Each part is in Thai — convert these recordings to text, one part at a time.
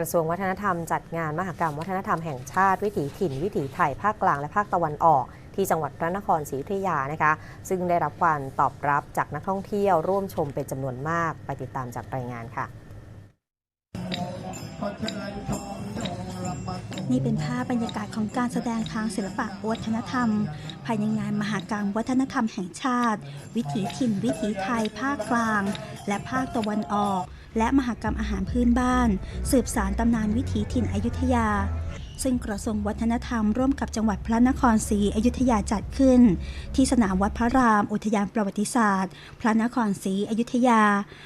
กระทรวงวัฒนธรรมจัดงานมหกรรมวัฒนธรรมแห่งชาติ วิถีถิ่น วิถีไทยภาคกลางและภาคตะวันออกที่จังหวัดพระนครศรีอยุธยานะคะ ซึ่งได้รับการตอบรับจากนักท่องเที่ยวร่วมชมเป็นจำนวนมาก ไปติดตามจากรายงานค่ะ นี่เป็นภาพบรรยากาศของการแสดงทางศิลปะวัฒนธรรม ภายในงานมหากรรมวัฒนธรรมแห่งชาติ วิถีถิ่น วิถีไทย ภาคกลาง และภาคตะวันออก และมหากรรมอาหารพื้นบ้าน สืบสารตำนานวิถีถิ่นอยุธยา ซึ่งกระทรวงวัฒนธรรมร่วมกับจังหวัดพระนครศรีอยุธยาจัดขึ้น ที่สนามวัดพระราม อุทยานประวัติศาสตร์ พระนครศรีอยุธยา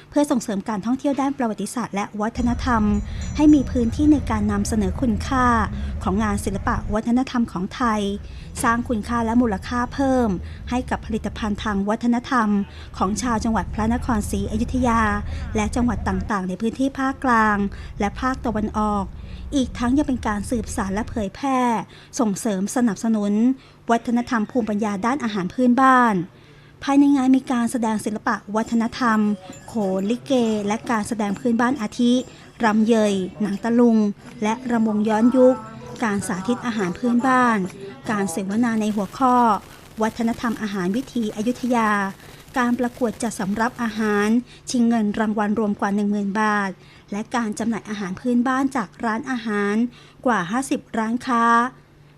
เพื่อส่งเสริมการท่องเที่ยวด้านประวัติศาสตร์และวัฒนธรรม ให้มีพื้นที่ในการนำเสนอคุณค่า ของงานศิลปะวัฒนธรรมของไทย สร้างคุณค่าและมูลค่าเพิ่ม ให้กับผลิตภัณฑ์ทางวัฒนธรรม ของชาวจังหวัดพระนครศรีอยุธยา และจังหวัดต่างๆ ในพื้นที่ภาคกลาง และภาคตะวันออกอีกทั้งยังเป็นการสืบสานและเผยแพร่ ส่งเสริมสนับสนุน วัฒนธรรมภูมิปัญญาด้านอาหารพื้นบ้าน ภายในงานมีการแสดงศิลปะวัฒนธรรม โขนลิเก และการแสดงพื้นบ้านอาทิรำเยย หนังตะลุง และระมงย้อนยุค การสาธิตอาหารพื้นบ้าน การเสวนาในหัวข้อ วัฒนธรรมอาหารวิถีอยุธยา การประกวดจัดสำรับอาหาร ชิงเงินรางวัลรวมกว่า 10,000 บาท และการจำหน่ายอาหารพื้นบ้านจากร้านอาหารกว่า 50 ร้านค้า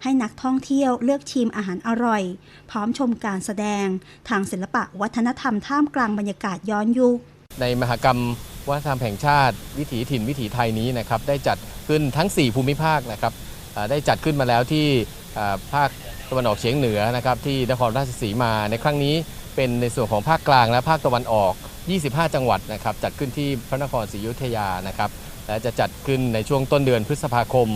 ให้นักท่องเที่ยวเลือกชิมอาหารอร่อย พร้อมชมการแสดง ทางศิลปะวัฒนธรรมท่ามกลางบรรยากาศย้อนยุค ในมหกรรมวัฒนธรรมแห่งชาติ วิถีถิ่นวิถีไทยนี้นะครับได้จัดขึ้นทั้ง 4 ภูมิภาคนะครับได้จัดขึ้นมาแล้วที่ ภาคตะวันออกเฉียงเหนือนะครับที่นครราชสีมาในครั้งนี้เป็นในส่วนของภาคกลางและภาคตะวันออก 25 จังหวัดนะครับจัดขึ้นที่พระนครศรีอยุธยานะครับและจะจัดขึ้นในช่วงต้นเดือนพฤษภาคม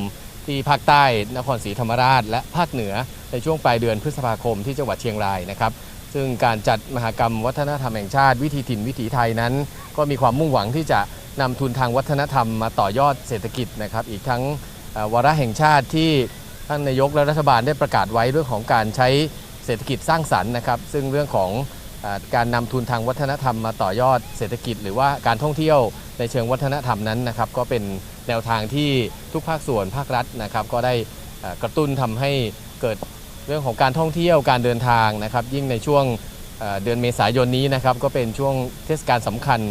ที่ภาคใต้นครศรีธรรมราช และภาคเหนือในช่วงปลายเดือนพฤษภาคมที่จังหวัดเชียงรายนะครับซึ่งการจัดมหกรรมวัฒนธรรมแห่งชาติ วิถีถิ่นวิถีไทยนั้น ก็มีความมุ่งหวังที่จะนำทุนทางวัฒนธรรมมาต่อยอดเศรษฐกิจนะครับอีกทั้งวาระแห่งชาติที่ ท่านนายกและรัฐบาลได้ประกาศไว้เรื่องของการใช้เศรษฐกิจสร้างสรรค์นะครับ ซึ่งเรื่องของอการนำทุนทางวัฒนธรรมมาต่อยอดเศรษฐกิจ หรือว่าการท่องเที่ยวในเชิงวัฒนธรรมนั้นนะครับ ก็เป็นแนวทางที่ทุกภาคส่วนภาครัฐนะครับ ก็ได้กระตุ้นทำให้เกิดเรื่องของการท่องเที่ยวการเดินทางนะครับ ยิ่งในช่วงเอ่อเดือนเมษายนนี้นะครับ ก็เป็นช่วงเทศกาลสำคัญ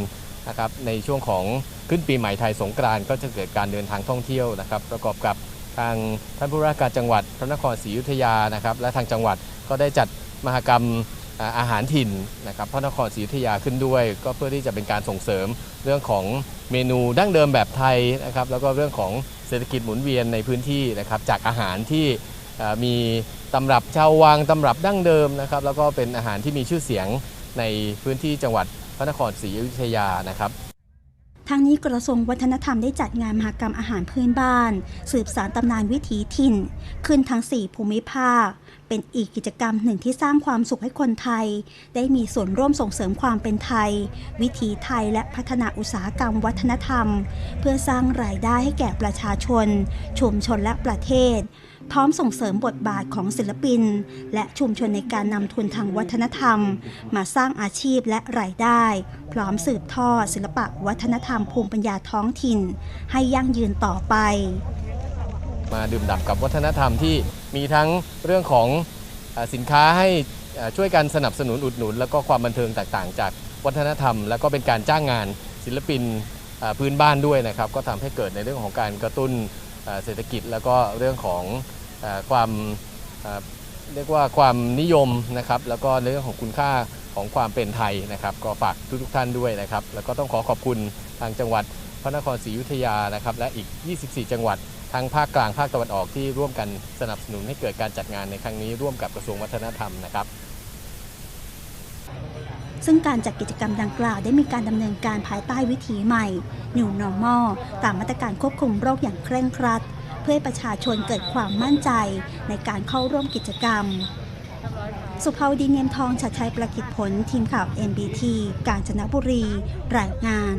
นะครับในช่วงของขึ้นปีใหม่ไทยสงกรานต์ก็จะเกิดการเดินทางท่องเที่ยวนะครับ ประกอบกับ ทางท่านผู้ว่าการจังหวัดพระนครศรีอยุธยานะครับและทางจังหวัดก็ได้จัดมหกรรมอาหารถิ่นนะครับพระนครศรีอยุธยาขึ้นด้วย ก็เพื่อที่จะเป็นการส่งเสริมเรื่องของเมนูดั้งเดิมแบบไทยนะครับแล้วก็เรื่องของเศรษฐกิจหมุนเวียนในพื้นที่นะครับจากอาหารที่มีตำรับชาววังตำรับดั้งเดิมนะครับแล้วก็เป็นอาหารที่มีชื่อเสียงในพื้นที่จังหวัดพระนครศรีอยุธยานะครับ ทางนี้กระทรวงวัฒนธรรมได้จัดงานมหกรรมอาหารพื้นบ้าน สืบสารตำนานวิถีถิ่น ขึ้นทั้ง 4 ภูมิภาค เป็นอีกกิจกรรมหนึ่งที่สร้างความสุขให้คนไทย ได้มีส่วนร่วมส่งเสริมความเป็นไทย วิถีไทยและพัฒนาอุตสาหกรรมวัฒนธรรม เพื่อสร้างรายได้ให้แก่ประชาชน ชุมชนและประเทศ พร้อมส่งเสริมบทบาทของศิลปิน และชุมชนในการนำทุนทางวัฒนธรรม มาสร้างอาชีพและรายได้ พร้อมสืบทอดศิลปะวัฒนธรรมภูมิปัญญาท้องถิ่น ให้ยั่งยืนต่อไป มาดื่มด่ำกับวัฒนธรรมที่มีทั้งเรื่องของสินค้าให้ช่วยกันสนับสนุนอุดหนุน แล้วก็ความบันเทิงต่างๆ จากวัฒนธรรม แล้วก็เป็นการจ้างงานศิลปินพื้นบ้านด้วยนะครับ ก็ทำให้เกิดในเรื่องของการกระตุ้นเศรษฐกิจแล้วก็เรื่องของ ความเรียกว่าความนิยมนะครับแล้วก็ในเรื่องของคุณค่าของความเป็นไทยนะครับ ก็ฝากทุกๆท่านด้วยนะครับ แล้วก็ต้องขอขอบคุณทางจังหวัดพระนครศรีอยุธยานะครับ และอีก 24 จังหวัดทั้งภาคกลางภาคตะวันออกที่ร่วมกันสนับสนุนให้เกิดการจัดงานในครั้งนี้ร่วมกับกระทรวงวัฒนธรรมนะครับ ซึ่งการจัดกิจกรรมดังกล่าวได้มีการดำเนินการภายใต้วิถีใหม่ New Normal ตามมาตรการควบคุมโรคอย่างเคร่งครัด เพื่อให้ประชาชนเกิดความมั่นใจในการเข้าร่วมกิจกรรม สุภาวดีเนียมทองชัดชัยประกิจผล ทีมข่าว MBT กาญจนบุรี รายงาน